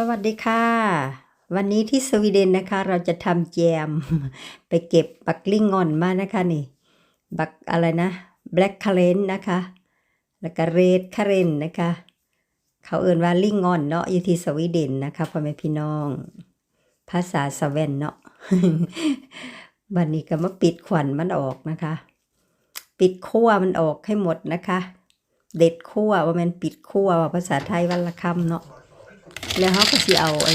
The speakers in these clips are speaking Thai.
สวัสดีค่ะ วันนี้ที่สวีเดนนะคะ เราจะทำแจม ไปเก็บบักลิงงอนมานะคะนี่ บักอะไรนะแบล็กคาเรนนะคะ แล้วก็เรดคาเรนนะคะ เขาเอ่นว่าลิงงอนเนาะอยู่ที่สวีเดนนะคะพ่อแม่พี่น้อง ภาษาสเวนเนาะวันนี้ก็มาปิดขวัญมันออกนะคะ ปิดขั้วมันออกให้หมดนะคะ เด็ดขั้วว่ามันปิดขั้วภาษาไทยวันละคำเนาะ แล้วเขาก็สิเอาไอ้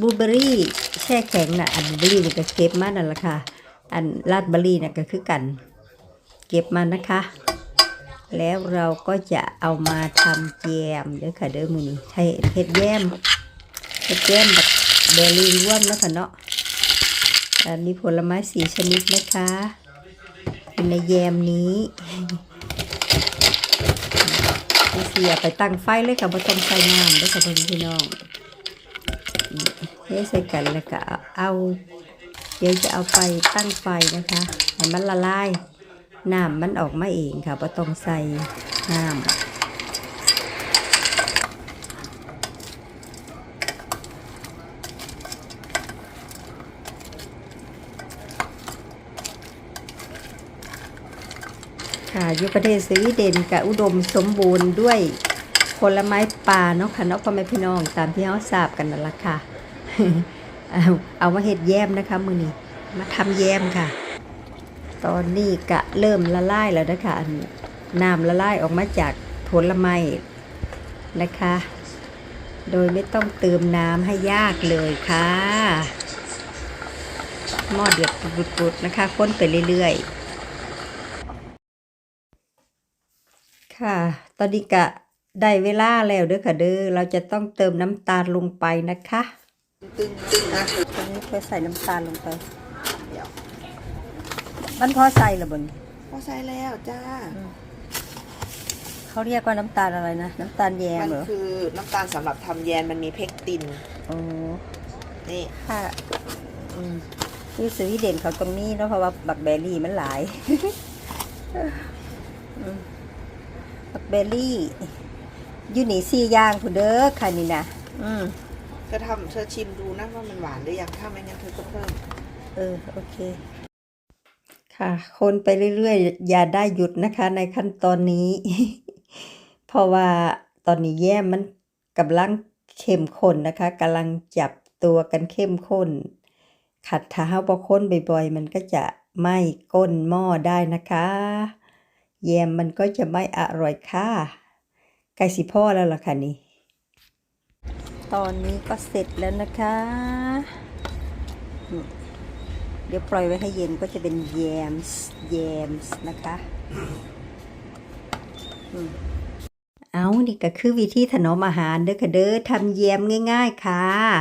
บลูเบอรี่แช่แข็งน่ะอันบูเบอรี่นี่ก็เก็บมานั่นแหละค่ะ อันลาดเบอรี่น่ะก็คือกัน เก็บมานะคะ แล้วเราก็จะเอามาทำแจมเด้อค่ะเด้อมือนี้ให้เฮ็ดแยมเฮ็ดแยมแบบเบอร์รี่ร่วมแล้วค่ะเนาะมีผลไม้สีชนิดนะคะในแยมนี้ เสียไปตั้งไฟเลยค่ะบ่ต้องใส่น้ำด้อค่ะพ่อพี่น้องเทใส่กันแล้วก็เอาเดี๋ยวจะเอาไปตั้งไฟนะคะให้มันละลายน้ำมันออกมาเองค่ะบ่ต้องใส่น้ำ ค่ะอยู่ประเทศสวีเดนกับอุดมสมบูรณ์ด้วยผลไม้ป่าเนาะค่ะเนาะพ่อแม่พี่น้องตามที่เราทราบกันนั่นละค่ะเอาเอามาเห็ดแยมนะคะมือนี้มาทำแยมค่ะ ตอนนี้กะเริ่มละลายแล้วนะคะนน้ำละลายออกมาจากผลไม้นะคะ โดยไม่ต้องเติมน้ำให้ยากเลยค่ะหม้อเดือดปุดๆนะคะค้นไปเรื่อยๆ ค่ะ ตอนนี้กะได้เวลาแล้วเด้อค่ะเด้อ เราจะต้องเติมน้ำตาลลงไปนะคะ ตึงตึงนะตอนนี้เคยใส่น้ำตาลลงไปมันพอใส่หรือบนพอใส่แล้วจ้า เขาเรียกว่าน้ำตาลอะไรนะ น้ำตาลแยมมันเหรอคือน้ำตาลสำหรับทำแยนมันมีเพกติน โอ้นี่ค่ะอืมที่สวีเดนเขาตรงนี้เนาะเพราะว่าบักเบอร์รี่มันหลาย อืม บักเบอร์รี่อยู่นี่สี่อย่างคุณเด้อค่ะนี่นะอืมเธอทำเธอชิมดูนะว่ามันหวานหรือยังถ้าไม่งั้นเธอก็เพิ่ม เออโอเค ค่ะ คนไปเรื่อยๆ อย่าได้หยุดนะคะ ในขั้นตอนนี้ เพราะว่าตอนนี้แย่มมันกำลังเข้มข้นนะคะกำลังจับตัวกันเข้มข้น ขัดเท้าพอค้นบ่อยๆ มันก็จะไหม้ก้นหม้อได้นะคะ แยมมันก็จะไม่อร่อยค่ะใกล้สิพ่อแล้วล่ะค่ะนี่ ตอนนี้ก็เสร็จแล้วนะคะ เดี๋ยวปล่อยไว้ให้เย็นก็จะเป็นแยมส์แยมส์นะคะเอานี่ก็คือวิธีถนอมอาหารเด้อค่ะเด้อทำแยมง่าย ๆ ค่ะ